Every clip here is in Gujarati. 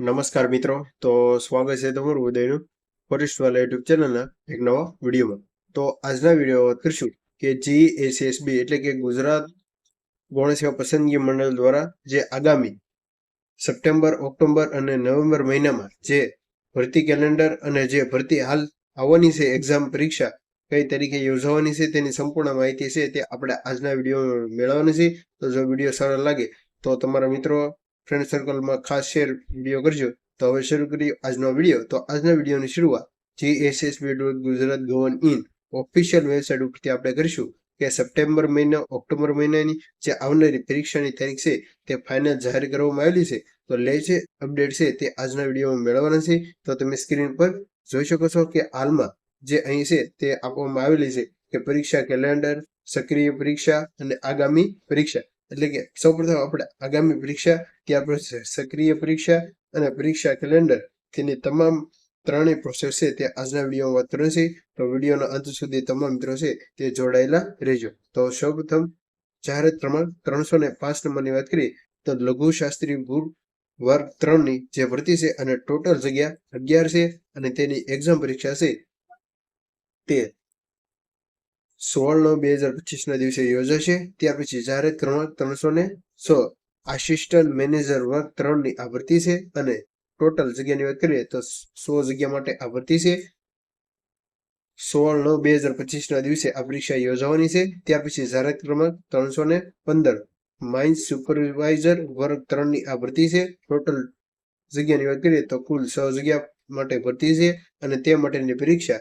નમસ્કાર મિત્રો, તો સ્વાગત છે તમારું ઉદયનું ફોરેસ્ટ વાલા યુટ્યુબ ચેનલના એક નવા વિડીયોમાં. તો આજના વીડિયો વાત કરીશું કે જી જીએસએસબી એટલે કે ગુજરાત ગૌણ સેવા પસંદગી મંડળ દ્વારા જે આગામી સપ્ટેમ્બર, ઓક્ટોબર અને નવેમ્બર મહિનામાં જે ભરતી કેલેન્ડર અને જે ભરતી હાલ આવવાની છે, એક્ઝામ પરીક્ષા કઈ તરીકે યોજાવાની છે તેની સંપૂર્ણ માહિતી છે તે આપણે આજના વીડિયો મેળવવાની છે. તો જો વીડિયો સારો લાગે તો તમારા મિત્રો ફ્રેન્ડ સર્કલમાં ખાસ શેર વીડિયો કરજો. તો હવે શરૂ કરીએ આજનો વીડિયો તો આજના વિડીયોની શરૂઆત જીએસએસબી ડોટ ગુજરાત ગવર્ન ઇન ઓફિશિયલ વેબસાઇટ ઉપરથી આપણે કરીશું કે સપ્ટેમ્બર મહિના, ઓક્ટોબર મહિનાની જે આવનારી પરીક્ષાની તારીખ છે તે ફાઇનલ જાહેર કરવામાં આવેલી છે. તો લે છે અપડેટ છે તે આજના વિડીયોમાં મેળવવાના છે. તો તમે સ્ક્રીન પર જોઈ શકો છો કે હાલમાં જે અહીં છે તે આપવામાં આવેલી છે કે પરીક્ષા કેલેન્ડર સક્રિય પરીક્ષા અને આગામી પરીક્ષા. એટલે કે સૌપ્રથમ આપણે આગામી પરીક્ષા ત્યાર પછી સક્રિય પરીક્ષા અને પરીક્ષા કેલેન્ડર તેની તમામ ત્રણેય પ્રોસેસ છે, તે આજના વિડીયોમાં વાત છે. તો વિડીયોના અંત સુધી તમામ મિત્રો છે, તે જોડાયેલા રહેજો. તો સૌપ્રથમ જાહેરાત પ્રમાણ ત્રણસો ને પાંચ નંબરની વાત કરીએ, તો લઘુ શાસ્ત્રી ગુણ વર્ગ ત્રણની જે ભરતી છે અને ટોટલ જગ્યા અગિયાર છે અને તેની એક્ઝામ પરીક્ષા છે તે સોળ નવ બે હજાર પચીસ ના દિવસે યોજાશે. ત્યાર પછી જાહેરાત ક્રમાંક ત્રણસો ને સો. આસિસ્ટન્ટ મેનેજર વર્ગ ત્રણની આ ભરતી છે અને ટોટલ જગ્યાની વાત કરીએ તો સો જગ્યા માટે આ છે. સોળ નવ બે હજાર પચીસ ના દિવસે આ પરીક્ષા યોજાવાની છે. ત્યાર પછી જાહેરાત ક્રમાંક ત્રણસો ને પંદર. માઇન્સ સુપરવાઇઝર વર્ગ ત્રણની આ ભરતી છે. ટોટલ જગ્યાની વાત કરીએ તો કુલ સો જગ્યા માટે ભરતી છે અને તે માટેની પરીક્ષા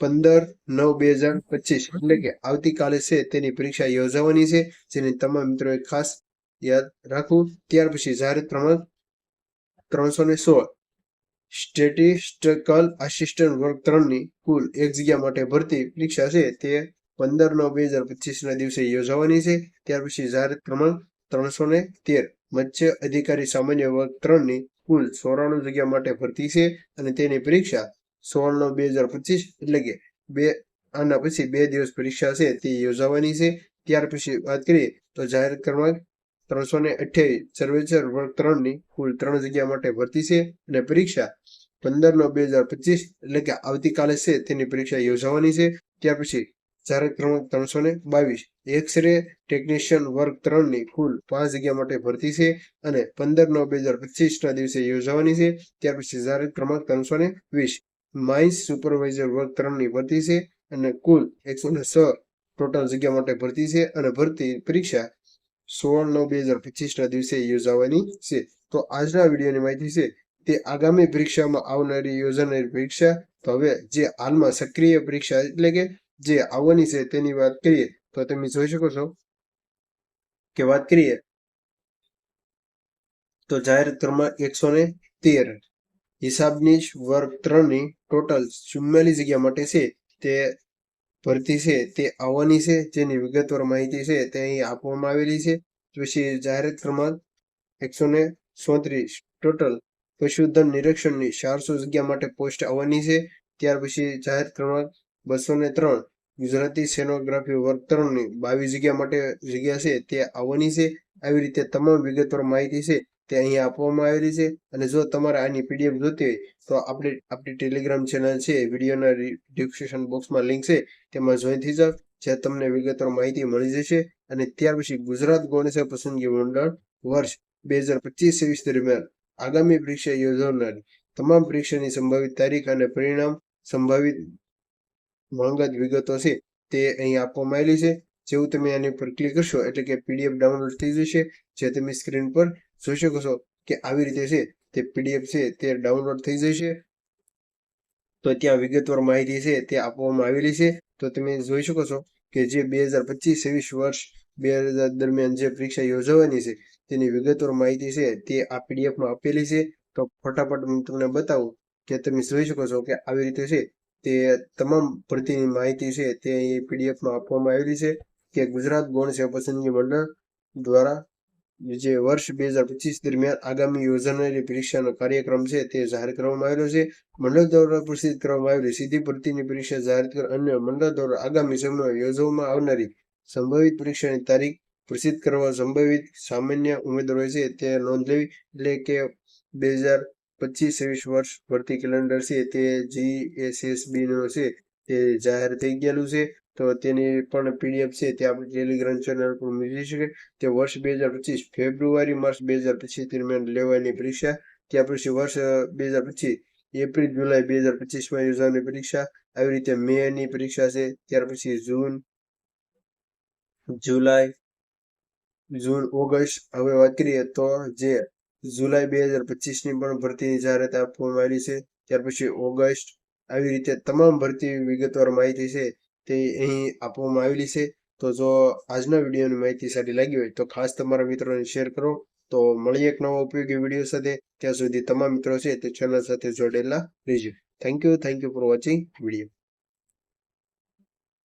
પંદર, નવ, બે હજાર પચીસ. એટલે કે આવતીકાલે છે તેની પરીક્ષા યોજાવાની છે, જેની તમામ મિત્રોએ ખાસ યાદ રાખવું. ત્યાર પછી જાહેરાત પ્રમાણ ત્રણસો ને સોળ. સ્ટેટિસ્ટિકલ આસિસ્ટન્ટ વર્ગ ત્રણની કુલ એક જગ્યા માટે ભરતી પરીક્ષા છે, તે પંદર, નવ, બે હજાર પચીસ ના દિવસે યોજાવાની છે. ત્યાર પછી જાહેરાત પ્રમાણ ત્રણસો ને તેર. મત્સ્ય અધિકારી સામાન્ય વર્ગ ત્રણની કુલ ચોરાણું જગ્યા માટે ભરતી છે અને તેની પરીક્ષા સોળ નવ બે હજાર પચીસ એટલે કે બે, આના પછી બે દિવસ પરીક્ષા છે, તે યોજાવાની છે. ત્યાર પછી વાત કરીએ તો જાહેર ક્રમાંક ત્રણસો ને અઠ્યાવીસ સર્વેચર વર્ગ ત્રણની કુલ ત્રણ જગ્યા માટે ભરતી છે અને પરીક્ષા પંદર નવ બે હજાર પચીસ એટલે કે આવતીકાલે છે, તેની પરીક્ષા યોજાવાની છે. ત્યાર પછી જાહેર ક્રમાંક ત્રણસો ને બાવીસ એક્સ રે ટેકનિશિયન વર્ગ ત્રણની કુલ પાંચ જગ્યા માટે ભરતી છે અને પંદર નવ બે હજાર પચીસ ના દિવસે યોજાવાની છે. ત્યાર પછી જાહેર ક્રમાંક ત્રણસો ને વીસ. માઇન્સ સુપરવાઇઝર વર્ગ ત્રણની ભરતી છે અને કુલ એકસો ને છ ટોટલ જગ્યા માટે ભરતી છે અને ભરતી પરીક્ષા સોળ નવ બે હજાર પચીસ ના દિવસે યોજાવાની છે. તો આજના વિડીયોની માહિતી છે તે આગામી પરીક્ષામાં આવનારી યોજાનારી પરીક્ષા. તો હવે જે હાલમાં સક્રિય પરીક્ષા એટલે કે જે આવવાની છે તેની વાત કરીએ. તો તમે જોઈ શકો છો કે વાત કરીએ તો જાહેર ક્રમાંક એકસો ને તેર હિસાબની વર્ગ ત્રણની ટોટલ ચુમ્માલીસ જગ્યા માટે છે, તે ભરતી છે, તે આવવાની છે, જેની વિગતવાર માહિતી છે, તે અહીં આપવામાં આવેલી છે. પછી જાહેરાત ક્રમાંક એકસો ને સોત્રીસ. ટોટલ પશુધન નિરીક્ષણની ચારસો જગ્યા માટે પોસ્ટ આવવાની છે. ત્યાર પછી જાહેર ક્રમાંક બસો ને ત્રણ. ગુજરાતી સેનોગ્રાફી વર્ગ ત્રણની બાવીસ જગ્યા માટે જગ્યા છે, તે આવવાની છે. આવી રીતે તમામ વિગતવાર માહિતી છે તે અહીંયા આપવામાં આવેલી છે. અને જો તમારે આની પીડીએફ જોતી હોય, તો આપણે, આપણી ટેલિગ્રામ ચેનલ છે વિડીયોના ડિસ્ક્રિપ્શન બોક્સમાં લિંક છે, તેમાં જોઈન થઈ જાવ જ્યાં તમને વિગતવાર માહિતી મળી જશે. અને ત્યાર પછી ગુજરાત ગૌણ પસંદગી મંડળ વર્ષ બે હજાર પચીસ છવ્વીસ દરમિયાન આગામી પરીક્ષા યોજાનારી તમામ પરીક્ષાની સંભવિત તારીખ અને પરિણામ, સંભવિત માંગત વિગતો છે, તે અહીં આપવામાં આવેલી છે. જેવું તમે આની પર ક્લિક કરશો, એટલે કે પીડીએફ ડાઉનલોડ થઈ જશે, જે તમે સ્ક્રીન પર જોઈ શકો છો કે આવી રીતે છે તે પીડીએફ છે તે ડાઉનલોડ થઈ જશે. તો ત્યાં વિગતવાર માહિતી છે તે આપવામાં આવેલી છે. તો તમે જોઈ શકો છો કે જે બે હજાર પચીસ છવ્વીસ વર્ષ બે હજાર દરમિયાન જે પરીક્ષા યોજવાની છે તેની વિગતવાર માહિતી છે તે આ પીડીએફમાં આપેલી છે. તો ફટાફટ હું તમને બતાવું કે તમે જોઈ શકો છો કે આવી રીતે છે તે તમામ ભરતીની માહિતી છે તે અહીં પીડીએફમાં આપવામાં આવેલી છે કે ગુજરાત ગૌણ સેવા પસંદગી મંડળ દ્વારા જે વર્ષ બે હજાર પચીસ દરમિયાન આગામી યોજાનારી પરીક્ષાનો કાર્યક્રમ છે તે જાહેર કરવામાં આવેલો છે. મંડળ દ્વારા પ્રસિદ્ધ કરવામાં આવેલી સીધી ભરતીની પરીક્ષા જાહેર કર અન્ય મંડળ દ્વારા આગામી સમયમાં યોજવામાં આવનારી સંભવિત પરીક્ષાની તારીખ પ્રસિદ્ધ કરવા સંભવિત સામાન્ય ઉમેદવારો છે તે નોંધ લેવી એટલે કે બે હજાર પચીસ છવ્વીસ વર્ષ ભરતી કેલેન્ડર છે તે જીએસએસબી નો છે તે જાહેર થઈ ગયેલું છે. તો તેની પણ પીડીએફ છે, તે આપણે ટેલિગ્રામ ચેનલ પર મેળવી શકે. તે વર્ષ બે હજાર પચીસ ફેબ્રુઆરી માર્ચ બે હજાર પચીસ દરમિયાન લેવાની પરીક્ષા. ત્યાર પછી વર્ષ બે હજાર પચીસ એપ્રિલ, જુલાઈ બે હજાર પચીસમાં યોજાવાની પરીક્ષા. આવી રીતે મે ની પરીક્ષા છે, ત્યાર પછી જૂન, જુલાઈ, જૂન, ઓગસ્ટ. હવે વાત કરીએ તો જે જુલાઈ બે હજાર પચીસની પણ ભરતીની જાહેરાત આપવામાં આવી છે, ત્યાર પછી ઓગસ્ટ. આવી રીતે તમામ ભરતી વિગતવાર માહિતી છે તે અહીં આપવામાં આવેલી છે. તો જો આજના વિડીયોની માહિતી સારી લાગી હોય તો ખાસ તમારા મિત્રોને શેર કરો. તો મળીએ એક નવા ઉપયોગી વીડિયો સાથે. ત્યાં સુધી તમામ મિત્રો છે તે ચેનલ સાથે જોડેલા રહેજો. Thank you thank you for watching video